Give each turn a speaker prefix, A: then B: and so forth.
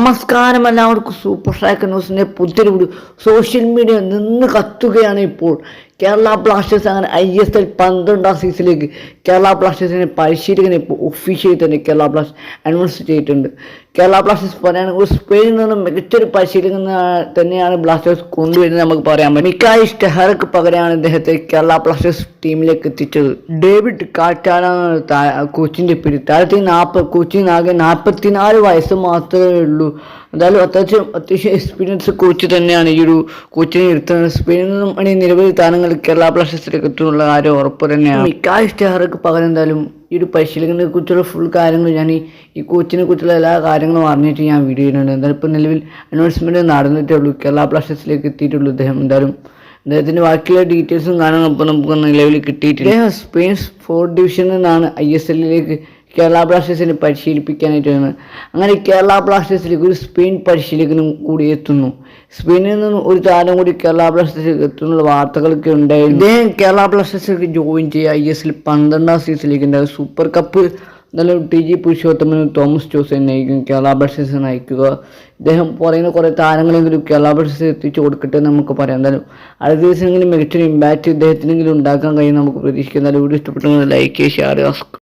A: നമസ്കാരം എല്ലാവർക്കും super strike ന്യൂസിന്റെ പുതിയൊരു വീഡിയോ സോഷ്യൽ മീഡിയ നിന്ന് കത്തുകയാണ് ഇപ്പോൾ കേരള ബ്ലാസ്റ്റേഴ്സ് അങ്ങനെ ഐ എസ് എൽ പന്ത്രണ്ടാം സീസണിലേക്ക് കേരള ബ്ലാസ്റ്റേഴ്സിനെ പരിശീലകനെ ഇപ്പോൾ ഒഫീഷ്യലി തന്നെ കേരള ബ്ലാസ്റ്റേഴ്സ് അനൗൺസ് ചെയ്തിട്ടുണ്ട്. കേരള ബ്ലാസ്റ്റേഴ്സ് പറയുകയാണെങ്കിൽ സ്പെയിനിൽ നിന്ന് മികച്ചൊരു പരിശീലകൻ തന്നെയാണ് ബ്ലാസ്റ്റേഴ്സ് കൊണ്ടുവരുന്നത് നമുക്ക് പറയാൻ പറ്റും. മിക്കായി സ്റ്റെഹർക്ക് പകരമാണ് ഇദ്ദേഹത്തെ കേരള ബ്ലാസ്റ്റേഴ്സ് ടീമിലേക്ക് എത്തിച്ചത്. ഡേവിഡ് കാറ്റാനാണ് കോച്ചിന്റെ പേര്. താഴത്തി നാൽപ്പത് കോച്ചിന് ആകെ നാൽപ്പത്തിനാല് വയസ്സ് മാത്രമേ ഉള്ളൂ. എന്തായാലും അത്യാവശ്യം അത്യാവശ്യം എക്സ്പീരിയൻസ് കോച്ച് തന്നെയാണ്. ഈ ഒരു കോച്ചിനെ ഇരുത്തുന്നത് സ്പെയിനിൽ നിന്നും അണി നിരവധി താരങ്ങൾ കേരള ബ്ലാസ്റ്റേഴ്സിലേക്ക് എത്തുന്നുള്ള കാര്യം ഉറപ്പ് തന്നെയാണ്. മിക്ക ഇഷ്ടഹാർക്ക് പകരം എന്തായാലും ഈ ഒരു പരിശീലകനെ കുറിച്ചുള്ള ഫുൾ കാര്യങ്ങൾ ഞാൻ ഈ കോച്ചിനെ കുറിച്ചുള്ള എല്ലാ കാര്യങ്ങളും അറിഞ്ഞിട്ട് ഞാൻ വീഡിയോ ചെയ്യുന്നുണ്ട് എന്തായാലും ഇപ്പോൾ നിലവിൽ അനൗൺസ്മെന്റ് നടന്നിട്ടേ ഉള്ളൂ. കേരള ബ്ലാസ്റ്റേഴ്സിലേക്ക് എത്തിയിട്ടുള്ളൂ അദ്ദേഹം എന്തായാലും അദ്ദേഹത്തിന്റെ ബാക്കിയുള്ള ഡീറ്റെയിൽസും കാണാൻ ഇപ്പോൾ നമുക്ക് നിലവിൽ കിട്ടിയിട്ടില്ല അദ്ദേഹം സ്പെയിൻ ഫോർത്ത് ഡിവിഷനിൽ നിന്നാണ് ഐ എസ് എല്ലിലേക്ക് കേരള ബ്ലാസ്റ്റേഴ്സിനെ പരിശീലിപ്പിക്കാനായിട്ട് വരുന്നത് അങ്ങനെ കേരള ബ്ലാസ്റ്റേഴ്സിലേക്ക് ഒരു സ്പെയിൻ പരിശീലകനും കൂടി എത്തുന്നു. സ്പെയിനിൽ നിന്ന് ഒരു താരം കൂടി കേരള ബ്ലാസ്റ്റേഴ്സിലേക്ക് എത്തുന്നുള്ള വാർത്തകളൊക്കെ ഉണ്ടായിരുന്നു. ഇദ്ദേഹം കേരള ബ്ലാസ്റ്റേഴ്സിലേക്ക് ജോയിൻ ചെയ്യുക ഐ എസ് എൽ പന്ത്രണ്ടാം സീസണിലേക്ക് ഉണ്ടാകും സൂപ്പർ കപ്പ് നല്ല ടി ജി പുരുഷോത്തമനും തോമസ് ജോസ് നയിക്കും കേരള ബ്ലാസ്റ്റേഴ്സ് നയിക്കുക. ഇദ്ദേഹം പറയുന്ന കുറേ താരങ്ങളെങ്കിലും കേരള ബ്ലാസ്റ്റേഴ്സ് എത്തിച്ചു കൊടുക്കട്ടെ എന്ന് നമുക്ക് പറയാം. എന്തായാലും അടുത്ത ദിവസമെങ്കിലും മികച്ചൊരു ഇമ്പാക്റ്റ് ഇദ്ദേഹത്തിനെങ്കിലും ഉണ്ടാക്കാൻ കഴിയും നമുക്ക് പ്രതീക്ഷിക്കാം. എന്തായാലും വീഡിയോ ഇഷ്ടപ്പെട്ടെങ്കിൽ ലൈക്ക് ഷെയർ ചെയ്യുക